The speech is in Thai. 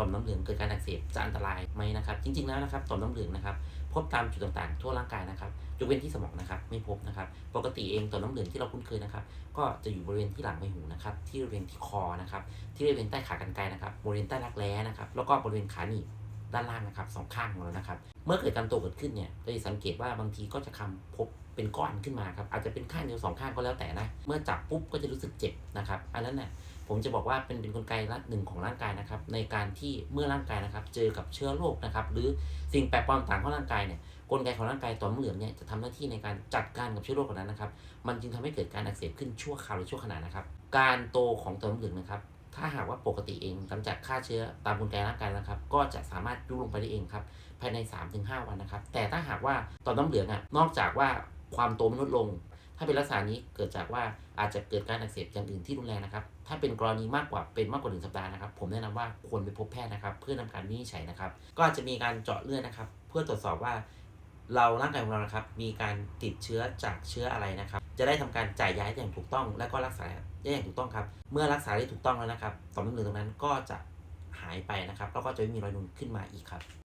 ต่อมน้ำเหลืองเกิดการอักเสบจะอันตรายไหมนะครับ จริง ๆ แล้วนะครับต่อมน้ำเหลืองนะครับพบตามจุดต่างๆ ทั่วร่างกายนะครับยกเว้นที่สมองนะครับไม่พบนะครับ ปกติเองต่อมน้ำเหลืองที่เราคุ้นเคยนะครับ ก็จะอยู่บริเวณที่หลังใบหูนะครับ ที่บริเวณที่คอนะครับ ที่บริเวณใต้ขากรรไกรนะครับ บริเวณใต้รักแร้นะครับ แล้วก็บริเวณขาหนีบด้านล่างนะครับสองข้างของเรานะครับ เมื่อเกิดการโตเกิดขึ้นเนี่ยเราจะสังเกตว่าบางทีก็จะคำพบเป็นก้อนขึ้นมาครับอาจจะเป็นข้างเดียวสองข้างก็แล้วแต่นะ เมื่อจับปุ๊บก็จะรู้สึกเจ็บนะครับ อันนั้นเนี่ย ผมจะบอกว่าเป็นเป็นกลไกละหนึ่งของร่างกายนะครับ ในการที่เมื่อร่างกายนะครับ เจอกับเชื้อโรคนะครับ หรือสิ่งแปลกปลอมต่างของร่างกายเนี่ยกลไกของร่างกายต่อมน้ำเหลืองเนี่ยจะทำหน้าที่ในการจัดการกับเชื้อโรคเหล่านั้นนะครับ มันจึงทำให้เกิดการอักเสบขึ้นชั่วคราวหรือชั่วขณะนะครับ การโตของต่อมน้ำเหลืองนะครับถ้าหากว่าปกติเองกำจัดฆ่าเชื้อตามกลไกร่างกายนะครับ ก็จะสามารถยุบลงไปได้เองครับภายใน 3-5 วันนะครับ แต่ถ้าหากว่าต่อมน้ำเหลืองอะนอกจากว่าความโตมันลดลง ถ้าเป็นลักษณะนี้เกิดจากว่าอาจจะเกิดการอักเสบอย่างอื่นที่รุนแรงนะครับ ถ้าเป็นกรณีมากกว่าเป็นมากกว่าหนึ่งสัปดาห์นะครับ ผมแนะนำว่าควรไปพบแพทย์นะครับ เพื่อทำการวินิจฉัยนะครับ ก็อาจจะมีการเจาะเลือดนะครับ เพื่อตรวจสอบว่า เราร่างกายของเรานะครับ มีการติดเชื้อจากเชื้ออะไรนะครับ จะได้ทำการจ่ายยาอย่างถูกต้อง และก็รักษาได้อย่างถูกต้องครับ เมื่อรักษาได้ถูกต้องแล้วนะครับต่อมน้ำเหลืองตรงนั้นก็จะหายไปนะครับแล้วก็จะไม่มีรอยนูนขึ้นมาอีกครับ